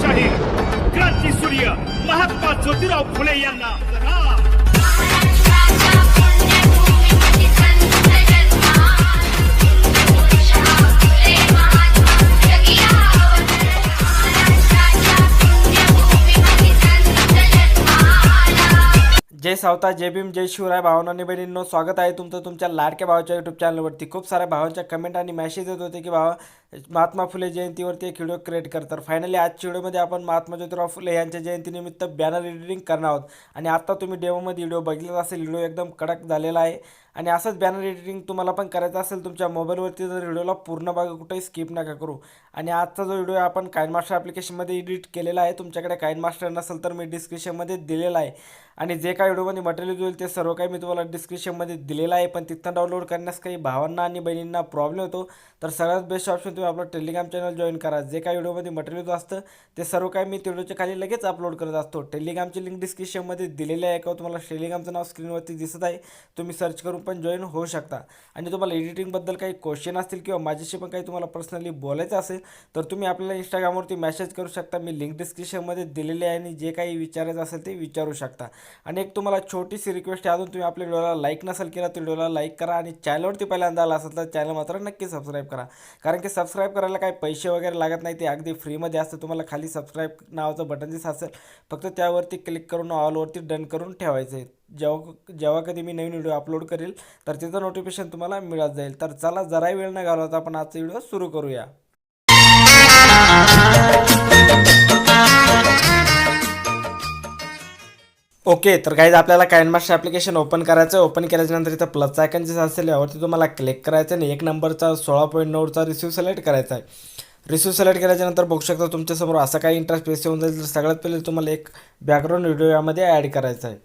लोकशाही क्रांती सूर्य महात्मा ज्योतिराव फुले यांना. जय सावता जय भीम जय शिवराय भावना आणि बहिणींनो स्वागत आहे तुमचं तुमच्या लाडक्या भावाच्या यूट्यूब चॅनलवरती खूप साऱ्या भावांच्या कमेंट आणि मॅसेज येत होते की भावा महात्मा फुले जयंतीवरती एक व्हिडिओ क्रिएट करतात. फायनली आजच्या व्हिडिओमध्ये आपण महात्मा ज्योतिराव फुले यांच्या जयंतीनिमित्त बॅनर एडिटिंग करणार आहोत. आणि आत्ता तुम्ही डेमोमध्ये व्हिडिओ बघितला असेल व्हिडिओ एकदम कडक झालेला आहे. आणि असंच बॅनर एडिटिंग तुम्हाला पण करायचं असेल तुमच्या मोबाईलवरती जर व्हिडिओला पूर्ण बघा कुठेही स्किप नका करू. आणि आजचा जो व्हिडिओ आपण काइन मास्टर ॲप्लिकेशनमध्ये एडिट केलेला आहे. तुमच्याकडे काइन मास्टर नसेल तर मी डिस्क्रिप्शनमध्ये दिलेला आहे. आणि जे काही व्हिडिओमध्ये मटेरियल होईल ते सर्व काही मी तुम्हाला डिस्क्रिप्शनमध्ये दिलेलं आहे. पण तिथं डाउनलोड करण्यास काही भावांना आणि बहिणींना प्रॉब्लेम होतो तर सगळ्यात बेस्ट ऑप्शन तुम्ही आपलं टेलिग्राम चॅनल जॉईन करा. जे काही व्हिडिओमध्ये मटेरियल असतं ते सर्व काही मी व्हिडिओच्या खाली लगेच अपलोड करत असतो. टेलिग्रामची लिंक डिस्क्रिप्शनमध्ये दिलेली आहे का तुम्हाला टेलिग्रामचं नाव स्क्रीनवरती दिसत आहे तुम्ही सर्च करून पण जॉईन होऊ शकता. आणि तुम्हाला एडिटिंगबद्दल काही क्वेश्चन असतील किंवा माझ्याशी पण काही तुम्हाला पर्सनली बोलायचं असेल तर तुम्ही आपल्याला इंस्टाग्रामवरती मेसेज करू शकता. मी लिंक डिस्क्रिप्शनमध्ये दिलेली आहे आणि जे काही विचारायचं असेल ते विचारू शकता. आणि एक तुम्हाला छोटीशी रिक्वेस्ट आहे अजून तुम्ही आपल्या व्हिडिओला लाईक नसेल केला तर व्हिडिओला लाईक करा आणि चॅनलवरती पहिल्यांदा आला असेल तर चॅनल मात्र नक्की सबस्क्राईब करा. कारण की सबस्क्राईब करायला काही पैसे वगैरे लागत नाही ते अगदी फ्रीमध्ये असतं. तुम्हाला खाली सबस्क्राईब नावाचं बटन दिसत असेल फक्त त्यावरती क्लिक करून ऑलवरती डन करून ठेवायचं आहे. जेव्हा जेव्हा कधी मी नवीन व्हिडिओ अपलोड करेल तर त्याचं नोटिफिकेशन तुम्हाला मिळत जाईल. तर चला जराही वेळ न घालवता आपण आजचा व्हिडिओ सुरू करूया. ओके तर काही आपल्याला काइन मास्टर ॲप्लिकेशन ओपन करायचं ओपन केल्याच्यानंतर इथं प्लस आयकन जे असेल यावरती तुम्हाला क्लिक करायचं आणि एक नंबरचा सोळा पॉईंट नऊचा रिसिव्ह सिलेक्ट करायचा आहे. रिसिव्ह सिलेक्ट केल्याच्यानंतर बघू शकता तुमच्यासमोर असा काही इंटरेस्ट पेस येऊन जाईल. तर सगळ्यात पहिले तुम्हाला एक बॅकग्राऊंड व्हिडिओ यामध्ये ॲड करायचा आहे.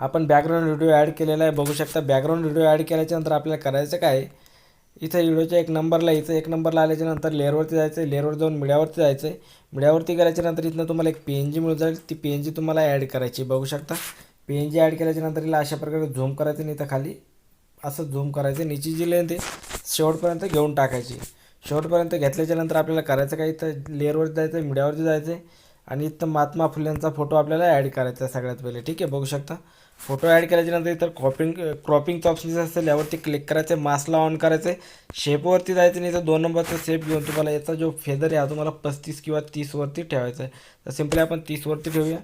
आपण बॅकग्राऊंड व्हिडिओ ॲड केलेला आहे बघू शकता. बॅकग्राऊंड व्हिडिओ ॲड केल्याच्यानंतर आपल्याला करायचं काय इथं व्हिडिओच्या एक नंबरला इथं एक नंबरला आल्याच्यानंतर लेअरवरती जायचं आहे लेअरवर जाऊन मिड्यावरती जायचं आहे मीडियावरती गेल्याच्यानंतर इथनं तुम्हाला एक पी एन जी मिळून जाईल. ती पी एन जी तुम्हाला ॲड करायची बघू शकता. पी एन जी ॲड केल्याच्यानंतर हिला अशा प्रकारे झूम करायचं नाही इथं खाली असं झूम करायचं. नीची जी लेंथ आहे शेवटपर्यंत घेऊन टाकायची शेवटपर्यंत घेतल्याच्यानंतर आपल्याला करायचं काय? इथं लेअरवरती जायचं आहे मीडियावरती जायचं आहे आणि इथं महात्मा फुल्यांचा फोटो आपल्याला ॲड करायचा आहे सगळ्यात पहिले. ठीक आहे बघू शकता. फोटो ॲड केल्याच्यानंतर इथं क्रॉपिंग क्रॉपिंगचं ऑप्शन असेल यावरती क्लिक करायचं आहे मास्कला ऑन करायचं आहे शेपवरती जायचं आणि इथं दोन नंबरचा शेप घेऊन तुम्हाला याचा जो फेदर आहे तुम्हाला पस्तीस किंवा तीसवरती ठेवायचा आहे तर सिम्पली आपण तीसवरती ठेवूया.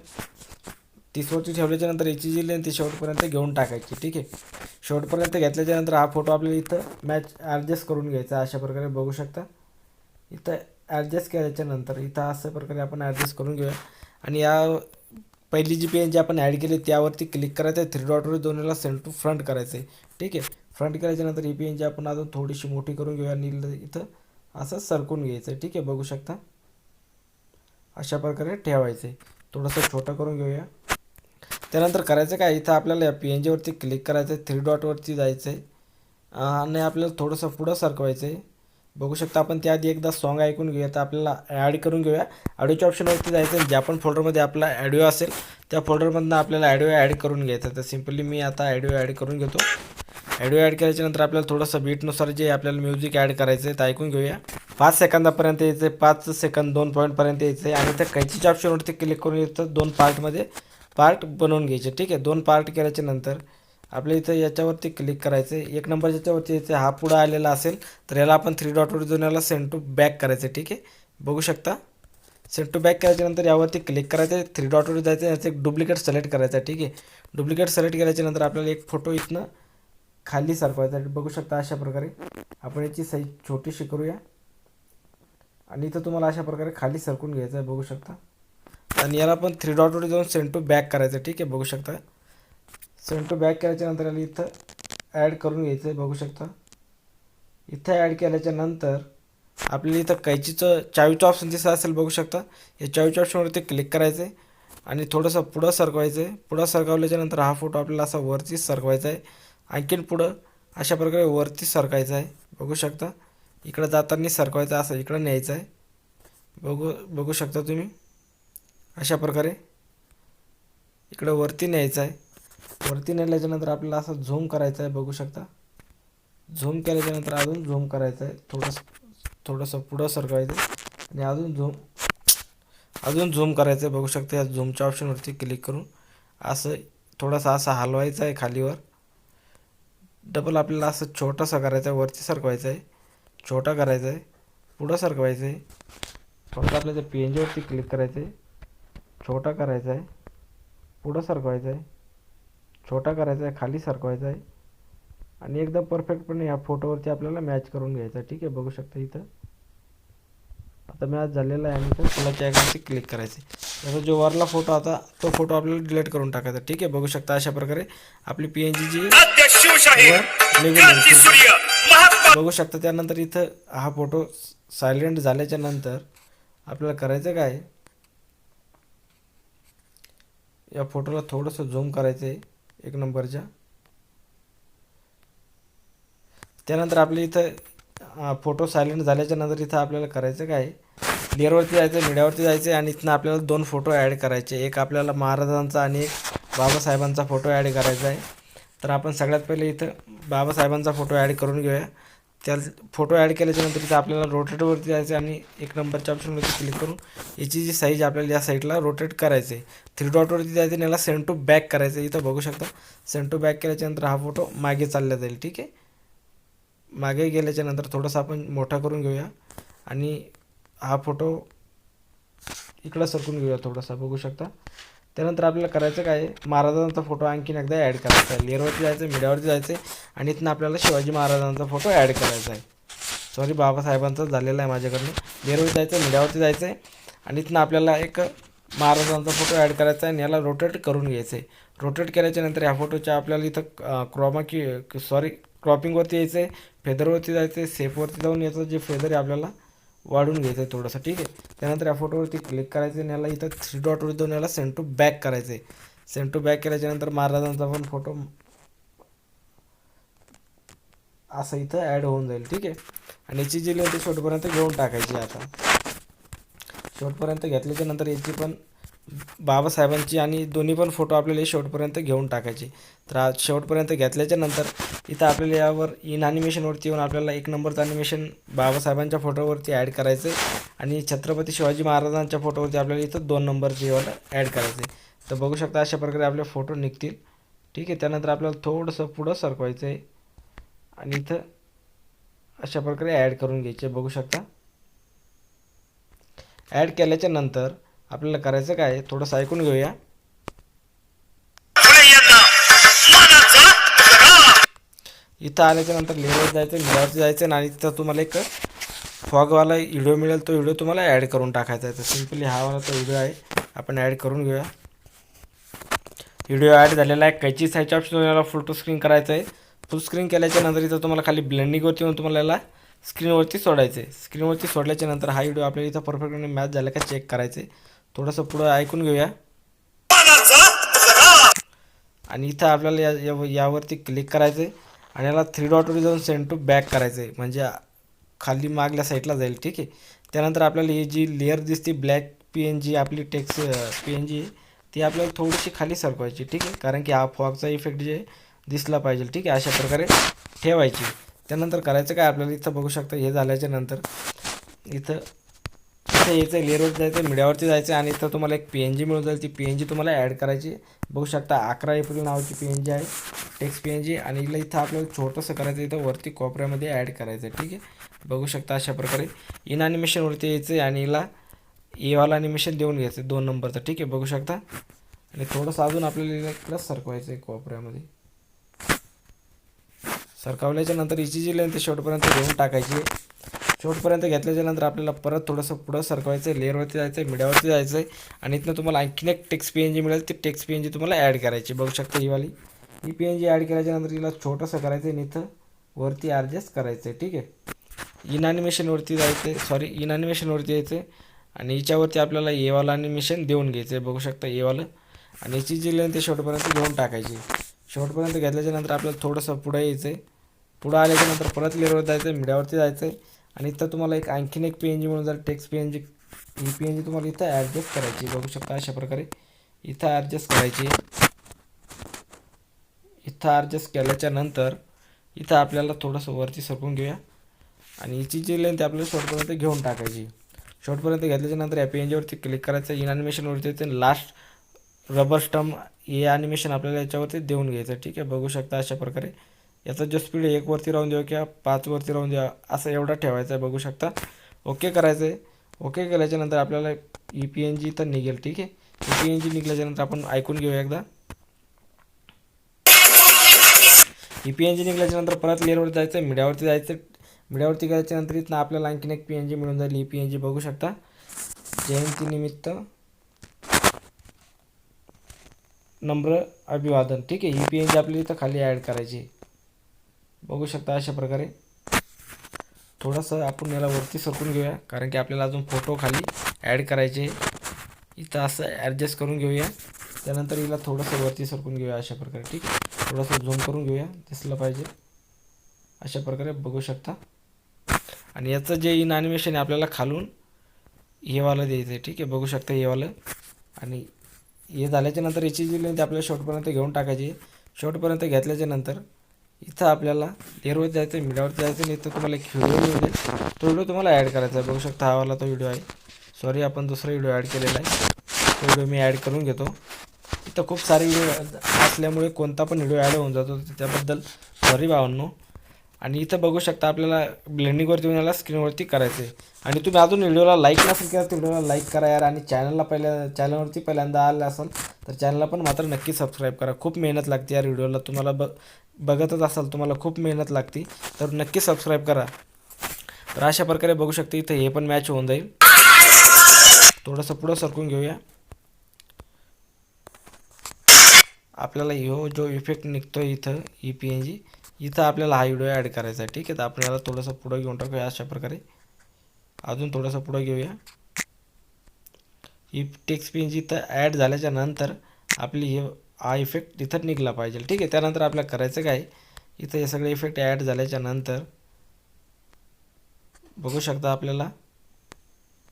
तीसवरती ठेवल्याच्यानंतर याची जी लेन ती शेवटपर्यंत घेऊन टाकायची ठीक आहे? शेवटपर्यंत घेतल्याच्यानंतर हा फोटो आपल्याला इथं मॅच ॲडजस्ट करून घ्यायचा अशा प्रकारे बघू शकता. इथं ॲडजस्ट केल्याच्यानंतर इथं अशा प्रकारे आपण ॲडजस्ट करून घेऊया. आणि या पहिली जी पेन जी आपण ॲड केली त्यावरती क्लिक करायचं आहे थ्री डॉटवर दोन्हीला वेळेला सेंट टू फ्रंट करायचं आहे ठीक आहे? फ्रंट केल्याच्यानंतर ही पेन जी आपण अजून थोडीशी मोठी करून घेऊया आणि इथं. असं सरकून घ्यायचं आहे ठीक आहे? बघू शकता. अशा प्रकारे ठेवायचं आहे थोडंसं छोटं करून घेऊया. त्यानंतर करायचं काय? इथं आपल्याला या पी एन जीवरती क्लिक करायचं आहे थ्री डॉटवरती जायचं आहे आणि आपल्याला थोडंसं पुढं सरकवायचं आहे बघू शकता आपण त्याआधी एकदा सॉन्ग ऐकून घेऊया. तर आपल्याला ॲड करून घेऊया. ऑडिओच्या ऑप्शनवरती जायचं आहे. ज्या पण फोल्डरमध्ये आपला ॲडिओ असेल त्या फोल्डरमधनं आपल्याला ॲडिओ ॲड करून घ्यायचं तर सिम्पली मी आता ॲडिओ ॲड करून घेतो. ॲडिओ ॲड केल्याच्यानंतर आपल्याला थोडंसं बीटनुसार जे आपल्याला म्युझिक ॲड करायचं आहे ते ऐकून घेऊया. पाच सेकंदापर्यंत यायचं आहे पाच सेकंद दोन पॉईंटपर्यंत यायचं आहे आणि त्या कैचीच्या ऑप्शनवरती क्लिक करून येतं दोन पार्टमध्ये पार्ट बनवून घ्यायचे. ठीक आहे? दोन पार्ट केल्याच्यानंतर आपल्या इथं याच्यावरती क्लिक करायचं आहे एक नंबर याच्यावरती इथे हा पुढं आलेला असेल तर याला आपण थ्री डॉटवर जाऊन याला सेंड टू बॅक करायचं ठीक आहे? बघू शकता. सेंड टू बॅक करायच्यानंतर यावरती क्लिक करायचं आहे थ्री डॉटवर जायचं आहे याचं एक डुप्लिकेट सिलेक्ट करायचं आहे ठीक आहे? डुप्लिकेट सिलेक्ट केल्याच्यानंतर आपल्याला एक फोटो इथनं खाली सरकवायचा आहे. बघू शकता अशा प्रकारे. आपण याची साईज छोटीशी करूया. आणि इथं तुम्हाला अशा प्रकारे खाली सरकून घ्यायचं आहे बघू शकता. आणि याला आपण थ्री डॉटवर जाऊन सेंड टू बॅक करायचं ठीक आहे? बघू शकता. सेंड टू बॅक केल्याच्यानंतर याला इथं ॲड करून घ्यायचं आहे बघू शकता. इथं ॲड केल्याच्यानंतर आपल्याला इथं कैचीचं चावीचं ऑप्शन दिसत असेल बघू शकता. या चावीच्या ऑप्शनवरती क्लिक करायचं आहे आणि थोडंसं पुढं सरकवायचं आहे. पुढं सरकवल्याच्या नंतर हा फोटो आपल्याला असा वरती सरकवायचा आहे. आणखीन पुढं अशा प्रकारे वरती सरकायचं आहे. बघू शकता. इकडं जाताना सरकवायचं असं इकडं न्यायचं आहे. बघू बघू शकता तुम्ही. अशा प्रकारे इकडं वरती न्यायचं आहे. वरती नेल्याच्यानंतर आपल्याला असं झूम करायचं आहे बघू शकता. झूम केल्याच्यानंतर अजून झूम करायचं आहे. थोडंसं थोडंसं पुढं सरकवायचं आहे आणि अजून झूम अजून झूम करायचं आहे बघू शकता या झूमच्या ऑप्शनवरती क्लिक करून. असं थोडासा असा हलवायचा आहे खालीवर. डबल आपल्याला असं छोटासा करायचं आहे वरती सरकवायचं आहे. छोटा करायचा आहे पुढं सरकवायचं आहे. फक्त आपल्या त्या पी एन जीवरती क्लिक करायचं आहे. छोटा करायचा आहे पुढं सरकवायचं आहे. छोटा करायचा आहे खाली सरकवायचा आहे. आणि एकदम परफेक्टपणे ह्या फोटोवरती आपल्याला मॅच करून घ्यायचा आहे. ठीक आहे बघू शकता इथं. आता मॅच झालेला आहे आणि इथं फुलाच्या आयकॉनवरती क्लिक करायचे त्याचा जो वरला फोटो आता तो फोटो आपल्याला डिलीट करून टाकायचा ठीक आहे बघू शकता अशा प्रकारे आपली पी एन जी जी बघू शकता त्यानंतर इथं हा फोटो सायलेंट झाल्याच्यानंतर आपल्याला करायचं काय? या फोटोला थोडंसं झूम करायचं आहे. एक नंबरच्या. त्यानंतर आपल्या इथं फोटो सायलेंट झाल्याच्यानंतर इथं आपल्याला करायचं काय? क्लिअरवरती जायचं मीडियावरती जायचं आणि इथनं आपल्याला दोन फोटो ॲड करायचे. एक आपल्याला महाराजांचा आणि एक बाबासाहेबांचा फोटो ॲड करायचा आहे. तर आपण सगळ्यात पहिले इथं बाबासाहेबांचा फोटो ॲड करून घेऊया. त्या फोटो ॲड केल्याच्यानंतर इथं आपल्याला रोटेटवरती जायचं आणि एक नंबरच्या ऑप्शनवरती क्लिक करून याची जी साईज आपल्याला या साईडला रोटेट करायचं आहे. थ्री डॉटवरती जायचं आणि याला सेंड टू बॅक करायचं आहे. इथं बघू शकता सेंड टू बॅक केल्याच्यानंतर हा फोटो मागे चालला जाईल ठीक आहे? मागे गेल्याच्यानंतर थोडंसं आपण मोठा करून घेऊया आणि हा फोटो इकडं सरकून घेऊया थोडासा बघू शकता? त्यानंतर आपल्याला करायचं काय महाराजांचा फोटो आणखीन एकदा ॲड करायचा आहे. लेअरवरती जायचं आहे मीडियावरती जायचं आहे आणि इथनं आपल्याला शिवाजी महाराजांचा फोटो ॲड करायचा आहे. सॉरी बाबासाहेबांचा झालेला आहे माझ्याकडनं. लेअरवरती जायचं आहे मीडियावरती जायचं आहे आणि इथनं आपल्याला एक महाराजांचा फोटो ॲड करायचा आहे आणि याला रोटेट करून घ्यायचं आहे. रोटेट केल्याच्यानंतर ह्या फोटोच्या आपल्याला इथं क्रॉमा की सॉरी क्रॉपिंगवरती यायचं आहे फेदरवरती जायचं आहे सेफवरती जाऊन याचं जे फेदर आहे आपल्याला वाढून घ्यायचं आहे थोडंसं ठीक आहे. त्यानंतर या फोटोवरती क्लिक करायचं आणि याला इथं थ्री डॉटवर दोन याला सेंड टू बॅक करायचं आहे सेंड टू बॅक केल्याच्यानंतर महाराजांचा पण फोटो असं इथं ॲड होऊन जाईल ठीक आहे. आणि याची जी लेंथ शेवटपर्यंत घेऊन टाकायची आता. शेवटपर्यंत घेतल्याच्या नंतर याची पण बाबासाहेबांची आणि दोन्ही पण फोटो आपल्याला शेवटपर्यंत घेऊन टाकायचे. तर आज शेवटपर्यंत घेतल्याच्या नंतर इथं आपल्याला यावर इन ॲनिमेशनवरती येऊन आपल्याला एक नंबरचं ॲनिमेशन बाबासाहेबांच्या फोटोवरती ॲड करायचं आहे आणि छत्रपती शिवाजी महाराजांच्या फोटोवरती आपल्याला इथं दोन नंबरचे वाला ॲड करायचे तर बघू शकता अशा प्रकारे आपले फोटो निघतील. ठीक आहे त्यानंतर आपल्याला थोडंसं पुढं सरकवायचं आहे आणि इथं अशा प्रकारे ॲड करून घ्यायचे बघू शकता. ॲड केल्याच्यानंतर आपल्याला करायचं काय? थोडंसं ऐकून घेऊया. इथं आल्याच्यानंतर लेअरवर जायचं मीडियावरती जायचं आणि तिथं तुम्हाला एक फॉगवाला व्हिडिओ मिळेल तो व्हिडिओ तुम्हाला ॲड करून टाकायचा आहे. तर सिम्पली हा वाला तो व्हिडिओ आहे. आपण ॲड करून घेऊया. व्हिडिओ ॲड झालेला आहे. कैची साईजच्या ऑप्शन याला फुल टू स्क्रीन करायचं आहे. फुल स्क्रीन केल्याच्यानंतर इथं तुम्हाला खाली ब्लेंडिंगवरती येऊन तुम्हाला याला स्क्रीनवरती सोडायचं आहे. स्क्रीनवरती सोडल्याच्या नंतर हा व्हिडिओ आपल्याला इथं परफेक्टपणे मॅच झाला का चेक करायचं आहे. थोडंसं पुढं ऐकून घेऊया. आणि इथं आपल्याला या या- यावरती क्लिक करायचं आहे आणि याला थ्री डॉटवर जाऊन सेंड टू बॅक करायचं आहे म्हणजे खाली मागल्या साईडला जाईल ठीक आहे? त्यानंतर आपल्याला ही जी लेअर दिसते ब्लॅक पी एन जी आपली टेक्स पी एन जी ती आपल्याला थोडीशी खाली सरकवायची ठीक आहे? कारण की हा फॉगचा इफेक्ट जे दिसला पाहिजे ठीक आहे? अशा प्रकारे ठेवायची. त्यानंतर करायचं काय? आपल्याला इथं बघू शकता हे झाल्याच्यानंतर इथं इथं यायचं लेअरवरती जायचं मीडियावरती जायचं आणि इथं तुम्हाला एक पी एन जी मिळून जाईल. ती पी एन जी तुम्हाला ॲड करायची. बघू शकता अकरा एप्रिल नावाची पी एन जी आहे. टेक्स्ट पी एन जी आणि इला इथं आपल्याला छोटंसं करायचं इथं वरती कोपऱ्यामध्ये ॲड करायचं आहे ठीक आहे? बघू शकता अशा प्रकारे. इन ॲनिमेशनवरती यायचं आहे आणि हिला एवाला ॲनिमेशन देऊन घ्यायचं आहे दोन नंबरचं ठीक आहे? बघू शकता. आणि थोडंसं अजून आपल्याला इकडं सरकवायचं आहे कोपऱ्यामध्ये. सरकवल्याच्या नंतर हिची जी लेंथ शेवटपर्यंत घेऊन टाकायची आहे. शेवटपर्यंत घेतल्याच्यानंतर आपल्याला परत थोडंसं पुढं सरकवायचं आहे लेअरवरती जायचं आहे मीडियावरती जायचं आहे आणि इथनं तुम्हाला आणखीन एक टेक्स पी एन जी मिळेल. ती टेक्स पी एन जी तुम्हाला ॲड करायची. बघू शकता ही वाली. ही पी एन जी ॲड केल्याच्यानंतर तिला छोटंसं करायचं आहे आणि इथं वरती ॲडजस्ट करायचं आहे ठीक आहे? इन ॲनिमेशनवरती जायचं आहे सॉरी इन ॲनिमेशनवरती यायचं आहे आणि हिच्यावरती आपल्याला एवाला ॲनिमेशन देऊन घ्यायचं आहे बघू शकता एवालं आणि याची जी लेंथ आहे शेवटपर्यंत घेऊन टाकायची. शेवटपर्यंत घेतल्याच्यानंतर आपल्याला थोडंसं पुढं यायचं आहे पुढं आल्याच्यानंतर परत लेअरवर जायचं आहे मीडियावरती जायचं आहे आणि इथं तुम्हाला एक आणखीन एक पी एन जी म्हणून जर टेक्स्ट पी एन जी ही पी एन जी तुम्हाला इथं ॲडजस्ट करायची बघू शकता अशा प्रकारे. इथं ॲडजस्ट करायची इथं ॲडजस्ट केल्याच्यानंतर इथं आपल्याला थोडंसं वरती सरकून घेऊया. आणि हिची जी लेंथ आपल्याला शॉर्टपर्यंत घेऊन टाकायची शॉर्टपर्यंत घेतल्याच्या नंतर या पी एन जीवरती क्लिक करायचं इन ॲनिमेशनवरती ते लास्ट रबर स्टम हे ॲनिमेशन आपल्याला याच्यावरती देऊन घ्यायचं ठीक आहे? बघू शकता अशा प्रकारे. याचा जो स्पीड एक वरती राहून द्या किंवा पाच वरती राहून द्या असं एवढा ठेवायचा आहे बघू शकता. ओके करायचं आहे ओके केल्याच्यानंतर आपल्याला ई पी एन जी तर निघेल ठीक आहे? ई पी एन जी निघल्याच्यानंतर आपण ऐकून घेऊया एकदा. ई पी एन जी निघल्याच्यानंतर परत लेअरवर जायचं मीडियावरती जायचं मीडियावरती गेल्याच्यानंतर इथनं आपल्याला आणखीन एक पी एन जी मिळून जाईल ई पी एन जी बघू शकता. जयंतीनिमित्त नम्र अभिवादन ठीक आहे? ई पी एन जी आपली इथं खाली ॲड करायची बघू शकता अशा प्रकारे. थोडंसं आपण याला वरती सरकून घेऊया कारण की आपल्याला अजून फोटो खाली ॲड करायचे इथं असं ॲडजस्ट करून घेऊया. त्यानंतर हिला थोडंसं वरती सरकून घेऊया अशा प्रकारे ठीक? थोडंसं झूम करून घेऊया दिसलं पाहिजे. अशा प्रकारे बघू शकता. आणि याचं जे इन ॲनिमेशन आहे आपल्याला खालून हेवालं द्यायचं आहे ठीक आहे? बघू शकता हेवालं आणि हे झाल्याच्यानंतर याची जी लेंथ आपल्याला शॉर्टपर्यंत घेऊन टाकायची शॉर्टपर्यंत घेतल्याच्या नंतर इथं आपल्याला लेअरवर जायचं आहे जायचं आणि इथं तुम्हाला एक व्हिडिओ मिळेल. तो व्हिडिओ तुम्हाला ॲड करायचा आहे. बघू शकता हावाला तो व्हिडिओ आहे. सॉरी आपण दुसरा व्हिडिओ ॲड केलेला आहे. तो व्हिडिओ मी ॲड करून घेतो. इथं खूप सारे व्हिडिओ असल्यामुळे कोणता पण व्हिडिओ ॲड होऊन जातो. त्याबद्दल सॉरी भावांनो. आणि इथं बघू शकता आपल्याला ब्लेंडिंगवरती येऊन याला स्क्रीनवरती करायचं आहे आणि तुम्ही अजून व्हिडिओला लाईक नसेल केला तर व्हिडिओला लाईक करा यार. आणि चॅनलला पहिल्या चॅनलवरती पहिल्यांदा आलं असेल तर चॅनलला पण मात्र नक्की सबस्क्राईब करा. खूप मेहनत लागते यार व्हिडिओला. तुम्हाला ब बघतच असाल तुम्हाला खूप मेहनत लागते. तर नक्की सबस्क्राईब करा. तर अशा प्रकारे बघू शकते इथं हे पण मॅच होऊन जाईल. थोडंसं पुढं सरकून घेऊया. आपल्याला हो जो इफेक्ट निघतो इथं ई पी एन जी इथं आपल्याला हा व्हिडिओ ॲड करायचा आहे. ठीक आहे तर आपल्याला थोडंसं पुढं घेऊन टाकूया अशा प्रकारे. अजून थोडंसं पुढं घेऊया. ही टेक्स्ट पेन इथं ॲड झाल्याच्यानंतर आपली हे हा इफेक्ट इथं निघला पाहिजे. ठीक आहे त्यानंतर आपल्याला करायचं काय? इथं हे सगळे इफेक्ट ॲड झाल्याच्यानंतर बघू शकता आपल्याला.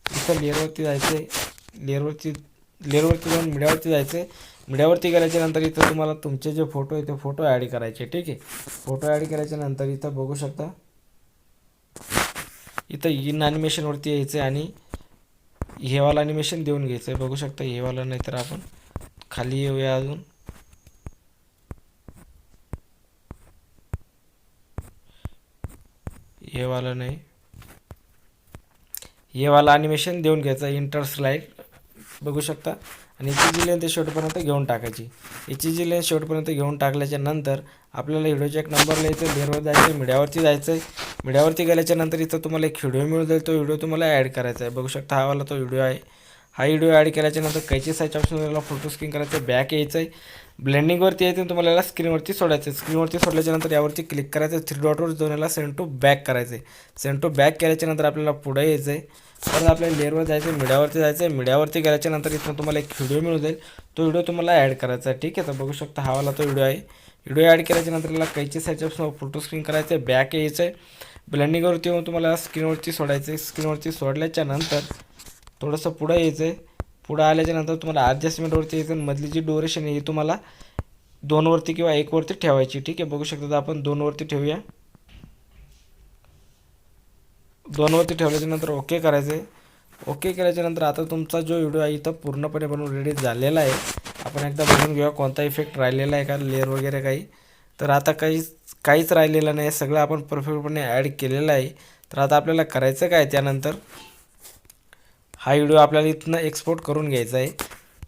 इथं लेअरवरती जायचं आहे लेअरवरती लेअरवरती जाऊन मिडियावरती जायचं आहे मीडियावरती गेल्याच्यानंतर इथं तुम्हाला तुमचे जे फोटो आहे ते फोटो ॲड करायचे ठीक आहे? फोटो ॲड केल्याच्यानंतर इथं बघू शकता. इथं इन ॲनिमेशनवरती यायचं आहे आणि हेवाला ॲनिमेशन देऊन घ्यायचं आहे बघू शकता हेवाला नाही तर आपण खाली येऊया अजून. हेवाला नाही. हेवाला ॲनिमेशन देऊन घ्यायचं. इंटर स्लाईड बघू शकता. आणि याची जी लेंथ आहे शेवटपर्यंत घेऊन टाकायची. याची जी लेंथ शेवटपर्यंत घेऊन टाकल्याच्या नंतर आपल्याला व्हिडिओच्या एक नंबरला यायचं लेअरवर जायचं मीडियावरती जायचं आहे मीडियावरती गेल्याच्यानंतर इथं तुम्हाला एक व्हिडिओ मिळून जाईल. तो व्हिडिओ तुम्हाला ॲड करायचा आहे. बघू शकता हा वाला तो व्हिडिओ आहे. हा व्हिडिओ ॲड केल्याच्यानंतर कैची साईज ऑप्शन फोटो स्क्रीन करायचं आहे बॅक यायचं आहे ब्लेंडिंगवरती येते आणि तुम्हाला याला स्क्रीनवरती सोडायचं आहे. स्क्रीनवरती सोडल्याच्यानंतर यावरती क्लिक करायचं थ्री डॉटवर जाऊन याला सेंड टू बॅक करायचं आहे सेंड टू बॅक केल्याच्यानंतर आपल्याला पुढे यायचं आहे परत आपल्याला लेअरवर जायचं आहे मीडियावरती जायचं आहे मीडियावरती गेल्याच्यानंतर इथून तुम्हाला एक व्हिडिओ मिळून जाईल तो व्हिडिओ तुम्हाला ॲड करायचा आहे. ठीक आहे तर बघू शकता हा वाला तो व्हिडिओ आहे. व्हिडिओ ॲड केल्याच्यानंतर याला कैची साईज फोटो स्क्रीन करायचं आहे बॅक यायचं आहे ब्लेंडिंगवरती येऊन तुम्हाला स्क्रीनवरती सोडायचं आहे स्क्रीनवरती सोडल्याच्यानंतर थोडंसं पुढं यायचं आहे पुढं आल्याच्यानंतर तुम्हाला ॲडजस्टमेंटवरती इथून मधली जी डोरेशन आहे ही तुम्हाला दोनवरती किंवा एकवरती ठेवायची. ठीक आहे बघू शकता तर आपण दोनवरती ठेवूया. दोनवरती ठेवल्याच्यानंतर ओके करायचं आहे ओके केल्याच्यानंतर आता तुमचा जो व्हिडिओ आहे इथं पूर्णपणे बनवून रेडी झालेला आहे. आपण एकदा बघून घेऊया कोणता इफेक्ट राहिलेला आहे का लेअर वगैरे काही. तर आता काहीच काहीच राहिलेलं नाही सगळं आपण परफेक्टपणे ॲड केलेलं आहे. तर आता आपल्याला करायचं काय त्यानंतर? हा व्हिडिओ आपल्याला इथनं एक्सपोर्ट करून घ्यायचा आहे.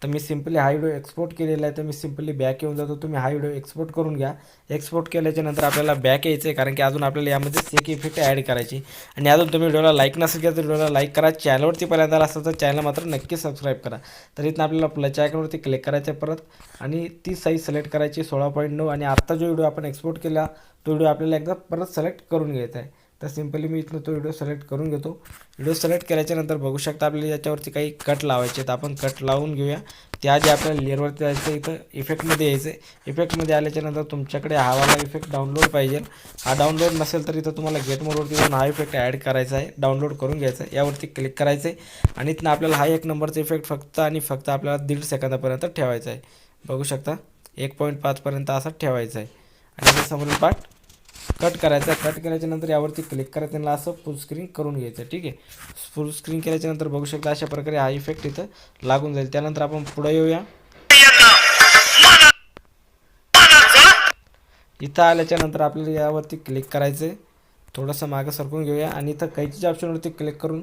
तर मी सिम्पली हा व्हिडिओ एक्सपोर्ट केलेला आहे. तर मी सिम्पली बॅक येऊन जातो. तुम्ही हा व्हिडिओ एक्सपोर्ट करून घ्या. एक्सपोर्ट केल्याच्यानंतर आपल्याला बॅक यायचं आहे कारण की अजून आपल्याला यामध्ये सेक इफेक्ट ॲड करायची. आणि अजून तुम्ही व्हिडिओला लाईक नसेल केलं तर व्हिडिओला लाईक करा. चॅनलवरती पहिल्यांदा असेल तर चॅनल मात्र नक्की सबस्क्राईब करा. तर इथनं आपल्याला प्लसच्या आयकॉनवरती क्लिक करायचं आहे परत. आणि ती साईज सिलेक्ट करायची सोळा पॉईंट नऊ. आणि आत्ता जो व्हिडिओ आपण एक्सपोर्ट केला तो व्हिडिओ आपल्याला एकदा परत सिलेक्ट करून घ्यायचा आहे. तर सिम्पली मी इथनं तो व्हिडिओ सिलेक्ट करून घेतो. व्हिडिओ सिलेक्ट केल्याच्यानंतर बघू शकता आपल्याला याच्यावरती काही कट लावायचे आहेत. आपण कट लावून घेऊया. त्याआधी आपल्याला लेअरवरती जायचं इथं इफेक्टमध्ये यायचं आहे. इफेक्टमध्ये आल्याच्यानंतर तुमच्याकडे हा वाला इफेक्ट डाउनलोड पाहिजे. हा डाउनलोड नसेल तर इथं तुम्हाला गेट मोडवरती जाऊन हा इफेक्ट ॲड करायचा आहे. डाउनलोड करून घ्यायचा आहे. यावरती क्लिक करायचं आहे. आणि इथनं आपल्याला हा एक नंबरचा इफेक्ट फक्त आणि फक्त आपल्याला दीड सेकंदापर्यंत ठेवायचा आहे. बघू शकता. एक पॉईंट पाचपर्यंत असा ठेवायचा आहे. आणि समोरील पार्ट कट करायचा कट केल्याच्यानंतर यावरती क्लिक करायचं त्यांना असं फुल स्क्रीन करून घ्यायचं ठीक आहे? फुल स्क्रीन केल्याच्यानंतर बघू शकता अशा प्रकारे हा इफेक्ट इथं लागून जाईल. त्यानंतर आपण पुढे येऊया. इथं आल्याच्यानंतर आपल्याला यावरती क्लिक करायचं आहे थोडंसं मागं सरकून घेऊया. आणि इथं कैचीच्या ऑप्शनवरती क्लिक करून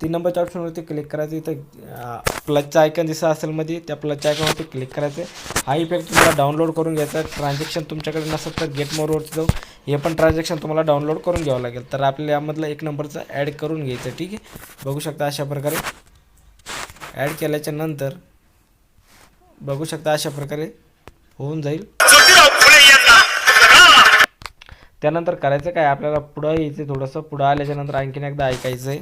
तीन नंबरच्या ऑप्शनवरती क्लिक करायचं. इथं प्लसचा आयकन दिसत असेल मध्ये त्या प्लसच्या आयकनवरती क्लिक करायचं हा इफेक्ट तुम्हाला डाउनलोड करून घ्यायचा ट्रान्झॅक्शन तुमच्याकडे नसेल तर गेट मोरवरती जाऊ. हे पण ट्रान्झॅक्शन तुम्हाला डाउनलोड करून घ्यावं लागेल. तर आपल्याला यामधलं एक नंबरचं ॲड करून घ्यायचं ठीक आहे? बघू शकता अशा प्रकारे. ॲड केल्याच्यानंतर बघू शकता अशा प्रकारे होऊन जाईल. त्यानंतर करायचं काय? आपल्याला पुढं यायचं थोडंसं. पुढं आल्याच्यानंतर आणखीन एकदा ऐकायचं आहे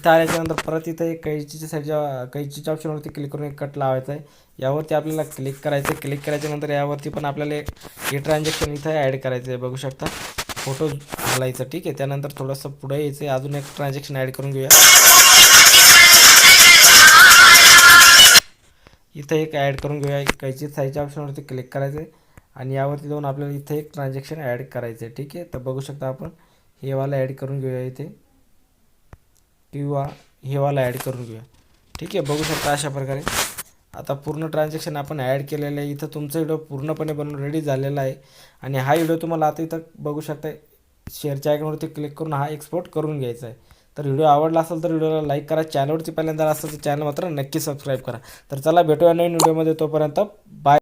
इथं आल्याच्यानंतर परत इथं एक कैचीच्या साईडच्या कैचीच्या ऑप्शनवरती क्लिक करून एक कट लावायचा आहे. यावरती आपल्याला क्लिक करायचं आहे. क्लिक करायच्यानंतर यावरती पण आपल्याला एक हे ट्रान्झॅक्शन इथं ॲड करायचं आहे. बघू शकता. फोटो घालायचं ठीक आहे. त्यानंतर थोडंसं पुढे यायचं आहे. अजून एक ट्रान्झॅक्शन ॲड करून घेऊया. इथं एक ॲड करून घेऊया. कैची साईजच्या ऑप्शनवरती क्लिक करायचं आहे. आणि यावरती जाऊन आपल्याला इथं एक ट्रान्झॅक्शन ॲड करायचं आहे. ठीक आहे. तर बघू शकता आपण. हे वाला ॲड करून घेऊया इथे. किंवा हे वाला ॲड करून घेऊया. ठीक आहे बघू शकता अशा प्रकारे. आता पूर्ण ट्रान्झॅक्शन आपण ॲड केलेलं आहे. इथं तुमचा व्हिडिओ पूर्णपणे बनवून रेडी झालेला आहे. आणि हा व्हिडिओ तुम्हाला आता इथं बघू शकता शेअरच्या आयकॉनवरती क्लिक करून हा एक्सपोर्ट करून घ्यायचा आहे. तर व्हिडिओ आवडला असेल तर व्हिडिओला लाईक करा. चॅनलवरती पहिल्यांदा असेल तर चॅनल मात्र नक्की सबस्क्राईब करा. तर चला भेटूया नवीन व्हिडिओमध्ये तोपर्यंत बाय